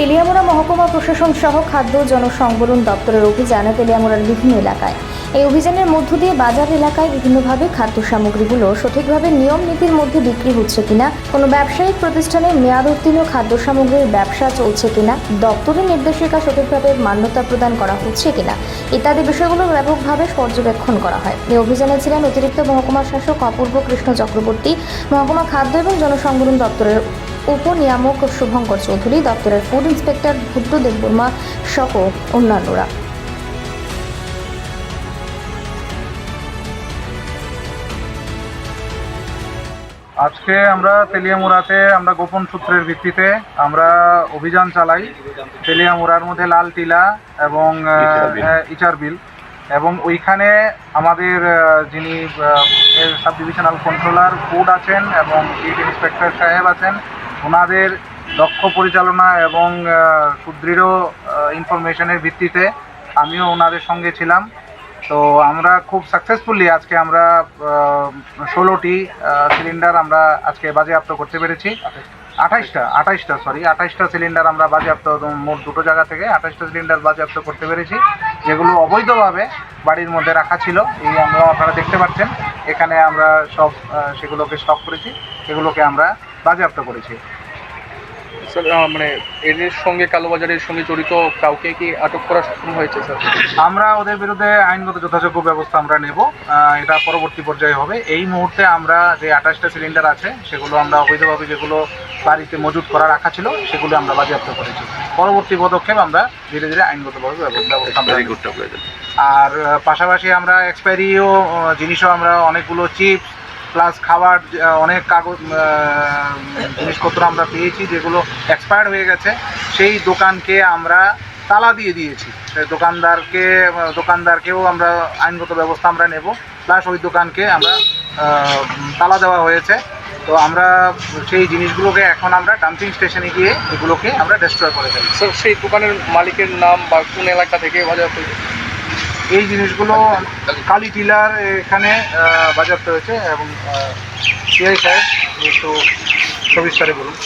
তেলিয়ামুড়া মহকুমা প্রশাসন সহ খাদ্য জনসংবরণ দপ্তরের অভিযানে তেলিয়ামুড়ার বিভিন্ন এলাকায়। এই অভিযানের মধ্য দিয়ে বাজার এলাকায় বিভিন্নভাবে খাদ্য সামগ্রীগুলো সঠিকভাবে নিয়ম নীতির মধ্যে বিক্রি হচ্ছে কিনা, কোনো ব্যবসায়িক প্রতিষ্ঠানে মেয়াদ উত্তীর্ণ খাদ্য সামগ্রীর ব্যবসা চলছে কিনা, দপ্তরের নির্দেশিকা সঠিকভাবে মান্যতা প্রদান করা হচ্ছে কিনা, ইত্যাদি বিষয়গুলো ব্যাপকভাবে পর্যবেক্ষণ করা হয়। এই অভিযানে ছিলেন অতিরিক্ত মহকুমা শাসক অপূর্ব কৃষ্ণ চক্রবর্তী, মহকুমা খাদ্য এবং জনসংবরণ দপ্তরের উপনিয়ামক শুভঙ্কর চৌধুরী দপ্তরের ফুড ইন্সপেক্টর ভুট্টু দেববর্মা সহ অন্যান্যরা। আজকে আমরা তেলিয়ামুড়াতে আমরা গোপন সূত্রের ভিত্তিতে আমরা অভিযান চালাই। তেলিয়ামুড়ার মধ্যে লাল টিলা এবং ইচার বিল এবং ওইখানে আমাদের যিনি সাব ডিভিশনাল কন্ট্রোলার ফুড আছেন এবং চিফ ইন্সপেক্টর সাহেব আছেন ওনাদের দক্ষ পরিচালনা এবং সুদৃঢ় ইনফরমেশনের ভিত্তিতে আমিও ওনাদের সঙ্গে ছিলাম। তো আমরা খুব সাকসেসফুলি আজকে আমরা ষোলোটি সিলিন্ডার আমরা আজকে বাজেয়াপ্ত করতে পেরেছি। আঠাইশটা আঠাইশটা সরি আঠাইশটা সিলিন্ডার আমরা বাজেয়াপ্ত মোট দুটো জায়গা থেকে আঠাইশটা সিলিন্ডার বাজেয়াপ্ত করতে পেরেছি। যেগুলো অবৈধভাবে বাড়ির মধ্যে রাখা ছিল এই আমরা আপনারা দেখতে পাচ্ছেন। এখানে আমরা সব সেগুলোকে স্টক করেছি এগুলোকে আমরা বাজেয়াপ্ত করেছি। স্যার মানে এর সঙ্গে কালোবাজারের সঙ্গে জড়িত কাউকে কি আটক করা সক্ষম হয়েছে স্যার আমরা ওদের বিরুদ্ধে আইনগত যথাযোগ্য ব্যবস্থা আমরা নেব। এটা পরবর্তী পর্যায়ে হবে। এই মুহূর্তে আমরা যে আঠাশটা সিলিন্ডার আছে সেগুলো আমরা অবৈধভাবে যেগুলো বাড়িতে মজুত করা রাখা ছিল সেগুলো আমরা বাজেয়াপ্ত করেছি। পরবর্তী পদক্ষেপ আমরা ধীরে ধীরে আইনগতভাবে ব্যব- ব্যবস্থা আমরা নেব। আর পাশাপাশি আমরা এক্সপায়ারিও জিনিসও আমরা অনেকগুলো চিপস প্লাস খাবার অনেক কাগজ জিনিসপত্র আমরা পেয়েছি যেগুলো এক্সপায়ার্ড হয়ে গেছে। সেই দোকানকে আমরা তালা দিয়ে দিয়েছি। সেই দোকানদারকে দোকানদারকেও আমরা আইনগত ব্যবস্থা আমরা নেব। প্লাস ওই দোকানকে আমরা তালা দেওয়া হয়েছে। তো আমরা সেই জিনিসগুলোকে এখন আমরা ডাম্পিং স্টেশনে গিয়ে এগুলোকে আমরা ডেস্ট্রয় করে ফেলি স্যার সেই দোকানের মালিকের নাম বা কোন এলাকা থেকে বাজার এই জিনিসগুলো কালী টিলার এখানে বাজার হয়েছে এবং সিআই সাহেব একটু সবিস্তারে বলুন।